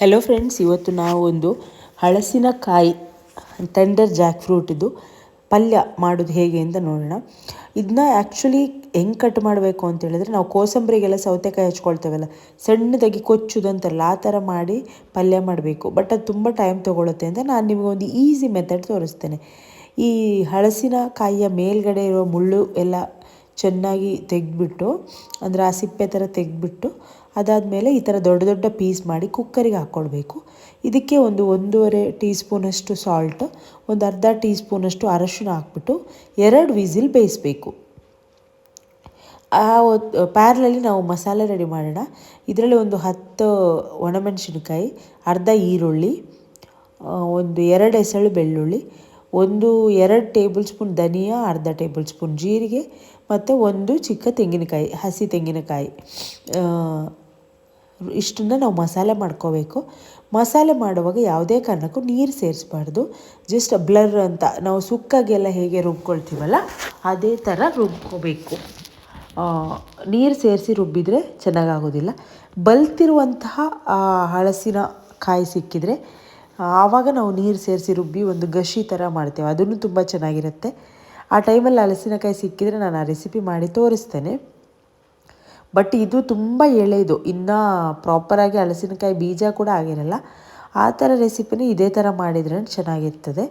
Hello friends ಇವತ್ತು ನಾವು ಒಂದು ಹಳಸಿನಕಾಯಿ ಟೆಂಡರ್ ಜಾಕ್ ಫ್ರೂಟ್ ಇದು ಪಲ್ಯ ಮಾಡೋದು ಹೇಗೆ ಅಂತ ನೋಡೋಣ. ಇದನ್ನ ಆ್ಯಕ್ಚುಲಿ ಹೆಂಗೆ ಕಟ್ ಮಾಡಬೇಕು ಅಂತ ಹೇಳಿದ್ರೆ ನಾವು ಕೋಸಂಬರಿಗೆಲ್ಲ ಸೌತೆಕಾಯಿ ಹಚ್ಕೊಳ್ತೇವಲ್ಲ, ಸಣ್ಣದಾಗಿ ಕೊಚ್ಚುದು ಅಂತಾರಲ್ಲ ಆ ಥರ ಮಾಡಿ ಪಲ್ಯ ಮಾಡಬೇಕು. ಬಟ್ ಅದು ತುಂಬ ಟೈಮ್ ತೊಗೊಳುತ್ತೆ ಅಂತ ನಾನು ನಿಮಗೆ ಒಂದು ಈಸಿ ಮೆಥಡ್ ತೋರಿಸ್ತೇನೆ. ಈ ಹಳಸಿನಕಾಯಿಯ ಮೇಲ್ಗಡೆ ಇರೋ ಮುಳ್ಳು ಎಲ್ಲ ಚೆನ್ನಾಗಿ ತೆಗೆದ್ಬಿಟ್ಟು, ಅಂದರೆ ಆ ಸಿಪ್ಪೆ ಥರ ತೆಗೆದ್ಬಿಟ್ಟು ಅದಾದಮೇಲೆ ಈ ಥರ ದೊಡ್ಡ ದೊಡ್ಡ ಪೀಸ್ ಮಾಡಿ ಕುಕ್ಕರಿಗೆ ಹಾಕ್ಕೊಳ್ಬೇಕು. ಇದಕ್ಕೆ ಒಂದು ಒಂದೂವರೆ ಟೀ ಸ್ಪೂನಷ್ಟು ಸಾಲ್ಟ್, ಒಂದು ಅರ್ಧ ಟೀ ಸ್ಪೂನಷ್ಟು ಅರಶಿನ ಹಾಕ್ಬಿಟ್ಟು ಎರಡು ವಿಸಿಲ್ ಬೇಯಿಸಬೇಕು. ಆ ಪ್ಯಾರ್ಲಲ್ಲಿ ನಾವು ಮಸಾಲೆ ರೆಡಿ ಮಾಡೋಣ. ಇದರಲ್ಲಿ ಒಂದು ಹತ್ತು ಒಣಮೆಣಸಿನ್ಕಾಯಿ, ಅರ್ಧ ಈರುಳ್ಳಿ ಒಂದು ಎರಡು ಎಸಳು ಬೆಳ್ಳುಳ್ಳಿ, ಒಂದು ಎರಡು ಟೇಬಲ್ ಸ್ಪೂನ್ ಧನಿಯಾ, ಅರ್ಧ ಟೇಬಲ್ ಸ್ಪೂನ್ ಜೀರಿಗೆ ಮತ್ತು ಒಂದು ಚಿಕ್ಕ ತೆಂಗಿನಕಾಯಿ, ಹಸಿ ತೆಂಗಿನಕಾಯಿ. ಇಷ್ಟನ್ನು ನಾವು ಮಸಾಲೆ ಮಾಡ್ಕೋಬೇಕು. ಮಸಾಲೆ ಮಾಡುವಾಗ ಯಾವುದೇ ಕಾರಣಕ್ಕೂ ನೀರು ಸೇರಿಸ್ಬಾರ್ದು. ಜಸ್ಟ್ ಬ್ಲರ್ ಅಂತ, ನಾವು ಸುಕ್ಕಾಗೆಲ್ಲ ಹೇಗೆ ರುಬ್ಕೊಳ್ತೀವಲ್ಲ, ಅದೇ ಥರ ರುಬ್ಕೋಬೇಕು. ನೀರು ಸೇರಿಸಿ ರುಬ್ಬಿದರೆ ಚೆನ್ನಾಗಾಗೋದಿಲ್ಲ. ಬಲ್ತಿರುವಂತಹ ಹಳಸಿನ ಕಾಯಿ ಸಿಕ್ಕಿದರೆ, ಆವಾಗ ನಾವು ನೀರು ಸೇರಿಸಿ ರುಬ್ಬಿ ಒಂದು ಗಶಿ ಥರ ಮಾಡ್ತೇವೆ. ಅದನ್ನು ತುಂಬ ಚೆನ್ನಾಗಿರುತ್ತೆ. ಆ ಟೈಮಲ್ಲಿ ಹಲಸಿನಕಾಯಿ ಸಿಕ್ಕಿದರೆ ನಾನು ಆ ರೆಸಿಪಿ ಮಾಡಿ ತೋರಿಸ್ತೇನೆ. ಬಟ್ ಇದು ತುಂಬ ಎಳೆದು, ಇನ್ನೂ ಪ್ರಾಪರಾಗಿ ಹಲಸಿನಕಾಯಿ ಬೀಜ ಕೂಡ ಆಗಿರಲ್ಲ, ಆ ಥರ ರೆಸಿಪಿನೇ ಇದೇ ಥರ ಮಾಡಿದ್ರೆ ಚೆನ್ನಾಗಿರ್ತದೆ.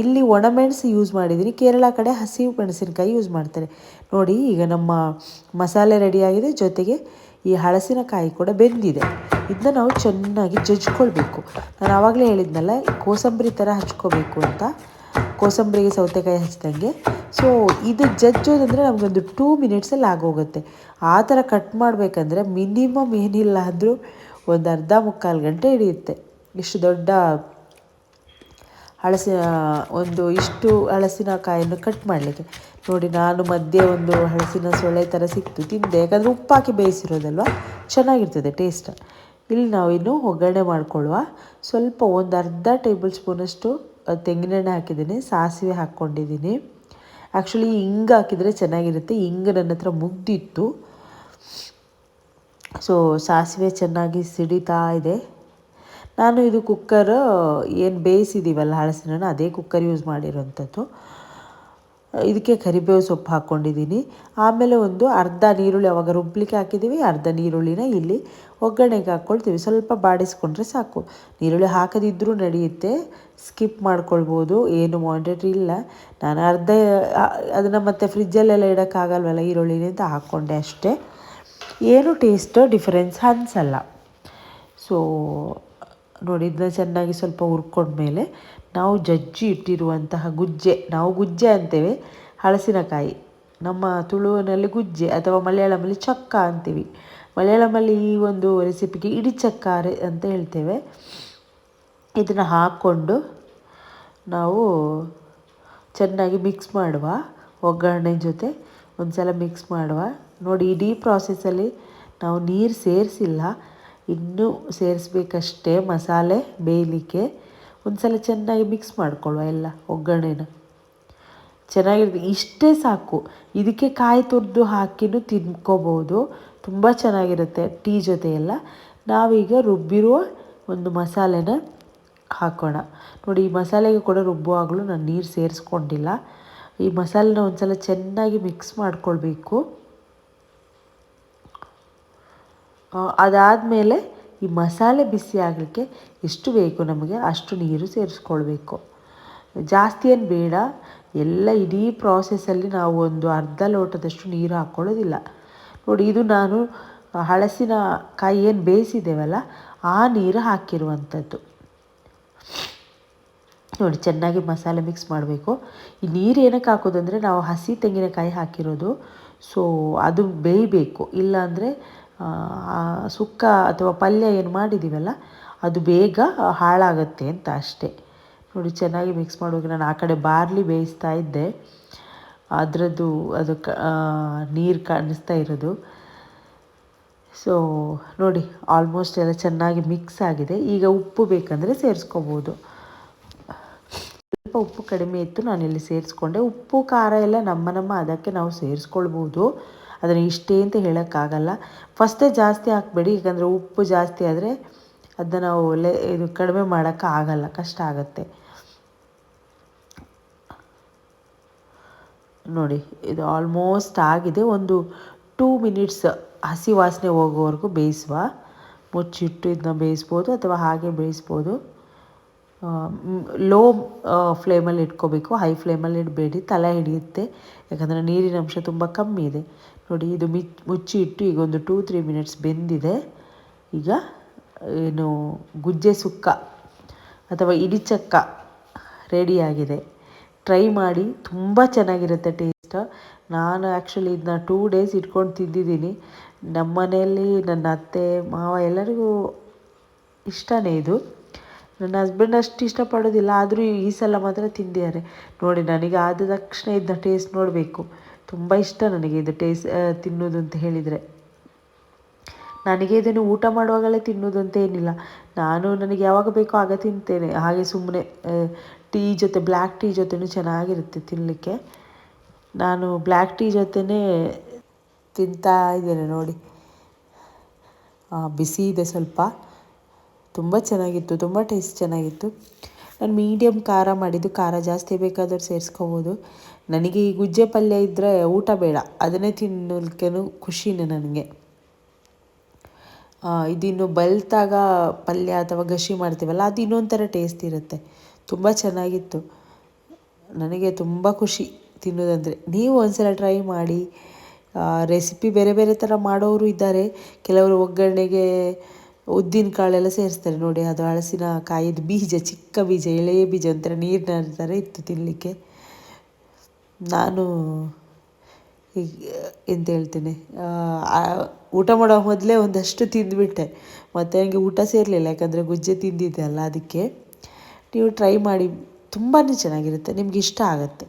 ಇಲ್ಲಿ ಒಣಮೆಣಸು ಯೂಸ್ ಮಾಡಿದ್ದೀನಿ ಕೇರಳ ಕಡೆ ಹಸಿ ಮೆಣಸಿನಕಾಯಿ ಯೂಸ್ ಮಾಡ್ತಾರೆ. ನೋಡಿ, ಈಗ ನಮ್ಮ ಮಸಾಲೆ ರೆಡಿಯಾಗಿದೆ ಜೊತೆಗೆ ಈ ಹಳಸಿನಕಾಯಿ ಕೂಡ ಬೆಂದಿದೆ. ಇದನ್ನ ನಾವು ಚೆನ್ನಾಗಿ ಜಜ್ಕೊಳ್ಬೇಕು ನಾನು ಆವಾಗಲೇ ಹೇಳಿದ್ನಲ್ಲ, ಕೋಸಂಬರಿ ಥರ ಹಚ್ಕೋಬೇಕು ಅಂತ. ಕೋಸಂಬರಿಗೆ ಸೌತೆಕಾಯಿ ಹಚ್ಚಿದಂಗೆ ಸೊ ಇದು ಜಜ್ಜೋದಂದರೆ ನಮಗೊಂದು ಟೂ ಮಿನಿಟ್ಸಲ್ಲಿ ಆಗೋಗುತ್ತೆ. ಆ ಥರ ಕಟ್ ಮಾಡಬೇಕಂದ್ರೆ ಮಿನಿಮಮ್ ಏನಿಲ್ಲ ಅಂದರೂ ಒಂದು ಅರ್ಧ ಮುಕ್ಕಾಲು ಗಂಟೆ ಹಿಡಿಯುತ್ತೆ. ಇಷ್ಟು ದೊಡ್ಡ ಹಳಸಿ ಒಂದು ಇಷ್ಟು ಹಳಸಿನಕಾಯನ್ನು ಕಟ್ ಮಾಡಲಿಕ್ಕೆ. ನೋಡಿ, ನಾನು ಮಧ್ಯೆ ಒಂದು ಹಳಸಿನ ಸೊಳ್ಳೆ ಥರ ಸಿಕ್ತು. ತಿಂದೆ. ಯಾಕಂದರೆ ಉಪ್ಪಾಕಿ ಬೇಯಿಸಿರೋದಲ್ವ? ಚೆನ್ನಾಗಿರ್ತದೆ ಟೇಸ್ಟ್ ಇಲ್ಲಿ ನಾವಿನ್ನು ಒಗ್ಗರಣೆ ಮಾಡಿಕೊಳ್ಳುವ. ಸ್ವಲ್ಪ ಒಂದು ಅರ್ಧ ಟೇಬಲ್ ಸ್ಪೂನಷ್ಟು ತೆಂಗಿನೆಣ್ಣೆ ಹಾಕಿದ್ದೀನಿ, ಸಾಸಿವೆ ಹಾಕ್ಕೊಂಡಿದ್ದೀನಿ. ಆ್ಯಕ್ಚುಲಿ ಹಿಂಗೆ ಹಾಕಿದರೆ ಚೆನ್ನಾಗಿರುತ್ತೆ. ಹಿಂಗೆ ನನ್ನ ಹತ್ರ ಮುಗ್ದಿತ್ತು. ಸೊ ಸಾಸಿವೆ ಚೆನ್ನಾಗಿ ಸಿಡಿತಾ ಇದೆ. ನಾನು ಇದು ಕುಕ್ಕರ್ ಏನು ಬೇಯಿಸಿದ್ದೀವಲ್ಲ ಹಳಸಿನ ಅದೇ ಕುಕ್ಕರ್ ಯೂಸ್ ಮಾಡಿರೋಂಥದ್ದು ಇದಕ್ಕೆ ಕರಿಬೇವು ಸೊಪ್ಪು ಹಾಕ್ಕೊಂಡಿದ್ದೀನಿ. ಆಮೇಲೆ ಒಂದು ಅರ್ಧ ನೀರುಳ್ಳಿ, ಅವಾಗ ರುಬ್ಲಿಕ್ಕೆ ಹಾಕಿದ್ದೀವಿ, ಅರ್ಧ ನೀರುಳ್ಳಿನ ಇಲ್ಲಿ ಒಗ್ಗರಣೆಗೆ ಹಾಕ್ಕೊಳ್ತೀವಿ. ಸ್ವಲ್ಪ ಬಾಡಿಸ್ಕೊಂಡ್ರೆ ಸಾಕು. ನೀರುಳ್ಳಿ ಹಾಕದಿದ್ದರೂ ನಡೆಯುತ್ತೆ. ಸ್ಕಿಪ್ ಮಾಡ್ಕೊಳ್ಬೋದು. ಏನು ಮಾಂಡೇಟ್ರಿ ಇಲ್ಲ. ನಾನು ಅರ್ಧ ಅದನ್ನು ಮತ್ತೆ ಫ್ರಿಜ್ಜಲ್ಲೆಲ್ಲ ಇಡೋಕ್ಕಾಗಲ್ವಲ್ಲ ಈರುಳ್ಳಿನೇ ಅಂತ ಹಾಕ್ಕೊಂಡೆ ಅಷ್ಟೇ. ಏನು ಟೇಸ್ಟು ಡಿಫರೆನ್ಸ್ ಅನ್ಸಲ್ಲ. ಸೊ, ನೋಡಿ ಚೆನ್ನಾಗಿ ಸ್ವಲ್ಪ ಹುರ್ಕೊಂಡ್ಮೇಲೆ ನಾವು ಜಜ್ಜಿ ಇಟ್ಟಿರುವಂತಹ ಗುಜ್ಜೆ. ನಾವು ಗುಜ್ಜೆ ಅಂತೇವೆ, ಹಳಸಿನಕಾಯಿ. ನಮ್ಮ ತುಳುವಿನಲ್ಲಿ ಗುಜ್ಜೆ ಅಥವಾ ಮಲಯಾಳಮಲ್ಲಿ ಚಕ್ಕ ಅಂತೀವಿ. ಮಲಯಾಳಮಲ್ಲಿ ಈ ಒಂದು ರೆಸಿಪಿಗೆ ಇಡಿ ಚಕ್ಕ ಅಂತ ಹೇಳ್ತೇವೆ. ಇದನ್ನು ಹಾಕ್ಕೊಂಡು ನಾವು ಚೆನ್ನಾಗಿ ಮಿಕ್ಸ್ ಮಾಡುವ. ಒಗ್ಗರಣೆ ಜೊತೆ ಒಂದು ಸಲ ಮಿಕ್ಸ್ ಮಾಡುವ. ನೋಡಿ, ಇಡೀ ಪ್ರಾಸೆಸ್ಸಲ್ಲಿ ನಾವು ನೀರು ಸೇರಿಸಿಲ್ಲ. ಇನ್ನೂ ಸೇರಿಸ್ಬೇಕಷ್ಟೇ ಮಸಾಲೆ ಬೇಯಲಿಕ್ಕೆ. ಒಂದು ಸಲ ಚೆನ್ನಾಗಿ ಮಿಕ್ಸ್ ಮಾಡ್ಕೊಳ್ಳುವ ಎಲ್ಲ ಒಗ್ಗರಣೆನ. ಚೆನ್ನಾಗಿರ್ತದೆ ಇಷ್ಟೇ ಸಾಕು. ಇದಕ್ಕೆ ಕಾಯಿ ತುರಿದು ಹಾಕಿನೂ ತಿನ್ಕೋಬೋದು. ತುಂಬ ಚೆನ್ನಾಗಿರುತ್ತೆ ಟೀ ಜೊತೆ ಎಲ್ಲ ನಾವೀಗ ರುಬ್ಬಿರುವ ಒಂದು ಮಸಾಲೆನ ಹಾಕೋಣ. ನೋಡಿ, ಈ ಮಸಾಲೆಗೆ ಕೂಡ ರುಬ್ಬುವಾಗಲೂ ನಾನು ನೀರು ಸೇರಿಸ್ಕೊಂಡಿಲ್ಲ. ಈ ಮಸಾಲೆನ ಒಂದು ಸಲ ಚೆನ್ನಾಗಿ ಮಿಕ್ಸ್ ಮಾಡ್ಕೊಳ್ಬೇಕು. ಅದಾದಮೇಲೆ ಈ ಮಸಾಲೆ ಬಿಸಿ ಆಗಲಿಕ್ಕೆ ಎಷ್ಟು ಬೇಕು ನಮಗೆ ಅಷ್ಟು ನೀರು ಸೇರಿಸ್ಕೊಳ್ಬೇಕು. ಜಾಸ್ತಿ ಏನು ಬೇಡ, ಎಲ್ಲ ಇಡೀ ಪ್ರಾಸೆಸ್ಸಲ್ಲಿ ನಾವು ಒಂದು ಅರ್ಧ ಲೋಟದಷ್ಟು ನೀರು ಹಾಕ್ಕೊಳ್ಳೋದಿಲ್ಲ ನೋಡಿ, ಇದು ನಾನು ಹಳಸಿನ ಕಾಯಿ ಏನು ಬೇಯಿಸಿದ್ದೇವಲ್ಲ, ಆ ನೀರು ಹಾಕಿರುವಂಥದ್ದು. ನೋಡಿ, ಚೆನ್ನಾಗಿ ಮಸಾಲೆ ಮಿಕ್ಸ್ ಮಾಡಬೇಕು. ಈ ನೀರು ಏನಕ್ಕೆ ಹಾಕೋದಂದರೆ, ನಾವು ಹಸಿ ತೆಂಗಿನಕಾಯಿ ಹಾಕಿರೋದು ಸೊ ಅದು ಬೇಯಬೇಕು. ಇಲ್ಲಾಂದರೆ ಸುಕ್ಕ ಅಥವಾ ಪಲ್ಯ ಏನು ಮಾಡಿದ್ದೀವಲ್ಲ ಅದು ಬೇಗ ಹಾಳಾಗತ್ತೆ ಅಂತ ಅಷ್ಟೇ. ನೋಡಿ, ಚೆನ್ನಾಗಿ ಮಿಕ್ಸ್ ಮಾಡುವಾಗ ನಾನು ಆ ಕಡೆ ಬಾರ್ಲಿ ಬೇಯಿಸ್ತಾ ಇದ್ದೆ. ಅದರದ್ದು ಅದಕ್ಕೆ ನೀರು ಕಾಣಿಸ್ತಾ ಇರೋದು. ಸೊ ನೋಡಿ ಆಲ್ಮೋಸ್ಟ್ ಎಲ್ಲ ಚೆನ್ನಾಗಿ ಮಿಕ್ಸ್ ಆಗಿದೆ. ಈಗ ಉಪ್ಪು ಬೇಕಂದರೆ ಸೇರಿಸ್ಕೋಬೋದು. ಸ್ವಲ್ಪ ಉಪ್ಪು ಕಡಿಮೆ ಇತ್ತು ನಾನು ಇಲ್ಲಿ ಸೇರಿಸ್ಕೊಂಡೆ. ಉಪ್ಪು, ಖಾರ ಎಲ್ಲ ನಮ್ಮ ನಮ್ಮ ಅದಕ್ಕೆ ನಾವು ಸೇರಿಸ್ಕೊಳ್ಬೋದು. ಅದನ್ನು ಇಷ್ಟೇ ಅಂತ ಹೇಳೋಕ್ಕಾಗಲ್ಲ. ಫಸ್ಟೇ ಜಾಸ್ತಿ ಹಾಕಬೇಡಿ ಯಾಕಂದರೆ ಉಪ್ಪು ಜಾಸ್ತಿ ಆದರೆ ಅದನ್ನ ನಾವು ಇದು ಕಡಿಮೆ ಮಾಡೋಕ್ಕೆ ಆಗಲ್ಲ, ಕಷ್ಟ ಆಗುತ್ತೆ. ನೋಡಿ, ಇದು ಆಲ್ಮೋಸ್ಟ್ ಆಗಿದೆ. ಒಂದು ಟೂ ಮಿನಿಟ್ಸ್ ಹಸಿ ವಾಸನೆ ಹೋಗೋವರೆಗೂ ಬೇಯಿಸುವ, ಮುಚ್ಚಿಟ್ಟು ಇದನ್ನ ಬೇಯಿಸ್ಬೋದು ಅಥವಾ ಹಾಗೆ ಬೇಯಿಸ್ಬೋದು. ಲೋ ಫ್ಲೇಮಲ್ಲಿ ಇಟ್ಕೋಬೇಕು. ಹೈ ಫ್ಲೇಮಲ್ಲಿ ಇಡಬೇಡಿ. ತಲೆ ಹಿಡಿಯುತ್ತೆ. ಯಾಕಂದರೆ ನೀರಿನ ಅಂಶ ತುಂಬ ಕಮ್ಮಿ ಇದೆ. ನೋಡಿ, ಇದು ಮಿಚ್ ಮುಚ್ಚಿ ಇಟ್ಟು ಈಗ ಒಂದು ಟೂ ತ್ರೀ ಮಿನಿಟ್ಸ್ ಬೆಂದಿದೆ. ಈಗ ಏನು, ಗುಜ್ಜೆ ಸುಕ್ಕ ಅಥವಾ ಇಡಿಚಕ್ಕ ರೆಡಿಯಾಗಿದೆ ಟ್ರೈ ಮಾಡಿ. ತುಂಬ ಚೆನ್ನಾಗಿರುತ್ತೆ ಟೇಸ್ಟ್ ನಾನು ಆ್ಯಕ್ಚುಲಿ ಇದನ್ನ ಟೂ ಡೇಸ್ ಇಟ್ಕೊಂಡು ತಿಂದಿದ್ದೀನಿ. ನಮ್ಮ ಮನೆಯಲ್ಲಿ ನನ್ನ ಅತ್ತೆ, ಮಾವ ಎಲ್ಲರಿಗೂ ಇಷ್ಟನೇ ಇದು. ನನ್ನ ಹಸ್ಬೆಂಡ್ ಅಷ್ಟು ಇಷ್ಟಪಡೋದಿಲ್ಲ, ಆದರೂ ಈ ಸಲ ಮಾತ್ರ ತಿಂದಿದ್ದಾರೆ. ನೋಡಿ, ನನಗೆ ಆದ ತಕ್ಷಣ ಇದನ್ನ ಟೇಸ್ಟ್ ನೋಡಬೇಕು. ತುಂಬ ಇಷ್ಟ ನನಗೆ ಇದು ಟೇಸ್ಟ್ ತಿನ್ನೋದು ಅಂತ ಹೇಳಿದರೆ. ನನಗೆ ಇದನ್ನು ಊಟ ಮಾಡುವಾಗಲೇ ತಿನ್ನೋದು ಅಂತ ಏನಿಲ್ಲ. ನಾನು ನನಗೆ ಯಾವಾಗ ಬೇಕೋ ಆಗ ತಿಂತೇನೆ. ಹಾಗೆ ಸುಮ್ಮನೆ ಟೀ ಜೊತೆ ಬ್ಲ್ಯಾಕ್ ಟೀ ಜೊತೆನೂ ಚೆನ್ನಾಗಿರುತ್ತೆ ತಿನ್ನಲಿಕ್ಕೆ ನಾನು ಬ್ಲ್ಯಾಕ್ ಟೀ ಜೊತೆನೇ ತಿಂತಾ ಇದ್ದೇನೆ ನೋಡಿ. ಬಿಸಿ ಇದೆ ಸ್ವಲ್ಪ. ತುಂಬ ಚೆನ್ನಾಗಿತ್ತು, ತುಂಬ ಟೇಸ್ಟ್ ಚೆನ್ನಾಗಿತ್ತು. ನಾನು ಮೀಡಿಯಮ್ ಖಾರ ಮಾಡಿದ್ದು, ಖಾರ ಜಾಸ್ತಿ ಬೇಕಾದರೂ ಸೇರಿಸ್ಕೋಬೋದು. ನನಗೆ ಈ ಗುಜ್ಜೆ ಪಲ್ಯ ಇದ್ದರೆ ಊಟ ಬೇಡ, ಅದನ್ನೇ ತಿನ್ನಲಿಕ್ಕೇನು ಖುಷಿನೇ ನನಗೆ. ಇದಿನ್ನು ಬಲ್ತಾಗ ಪಲ್ಯ ಅಥವಾ ಗಶಿ ಮಾಡ್ತೀವಲ್ಲ, ಅದು ಇನ್ನೊಂದು ಥರ ಟೇಸ್ಟ್ ಇರುತ್ತೆ. ತುಂಬ ಚೆನ್ನಾಗಿತ್ತು. ನನಗೆ ತುಂಬ ಖುಷಿ ತಿನ್ನೋದಂದರೆ. ನೀವು ಒಂದ್ಸಲ ಟ್ರೈ ಮಾಡಿ. ರೆಸಿಪಿ ಬೇರೆ ಬೇರೆ ಥರ ಮಾಡೋರು ಇದ್ದಾರೆ. ಕೆಲವರು ಒಗ್ಗರಣೆಗೆ ಉದ್ದಿನ ಕಾಳೆಲ್ಲ ಸೇರಿಸ್ತಾರೆ ನೋಡಿ, ಅದು ಹಳಸಿನ ಕಾಯಿದ ಬೀಜ, ಚಿಕ್ಕ ಬೀಜ ಎಳೆಯ ಬೀಜ ಒಂಥರ ನೀರಿನ ಥರ ಇತ್ತು ತಿನ್ನಲಿಕ್ಕೆ. ನಾನು ಈಗ ಎಂತ ಹೇಳ್ತೇನೆ ಊಟ ಮಾಡೋ ಮೊದಲೇ ಒಂದಷ್ಟು ತಿಂದುಬಿಟ್ಟೆ. ಮತ್ತು ನನಗೆ ಊಟ ಸೇರಲಿಲ್ಲ, ಯಾಕಂದರೆ ಗುಜ್ಜೆ ತಿಂದಿದ್ದೆ ಅಲ್ಲ ಅದಕ್ಕೆ. ನೀವು ಟ್ರೈ ಮಾಡಿ ತುಂಬಾ ಚೆನ್ನಾಗಿರುತ್ತೆ, ನಿಮ್ಗೆ ಇಷ್ಟ ಆಗುತ್ತೆ.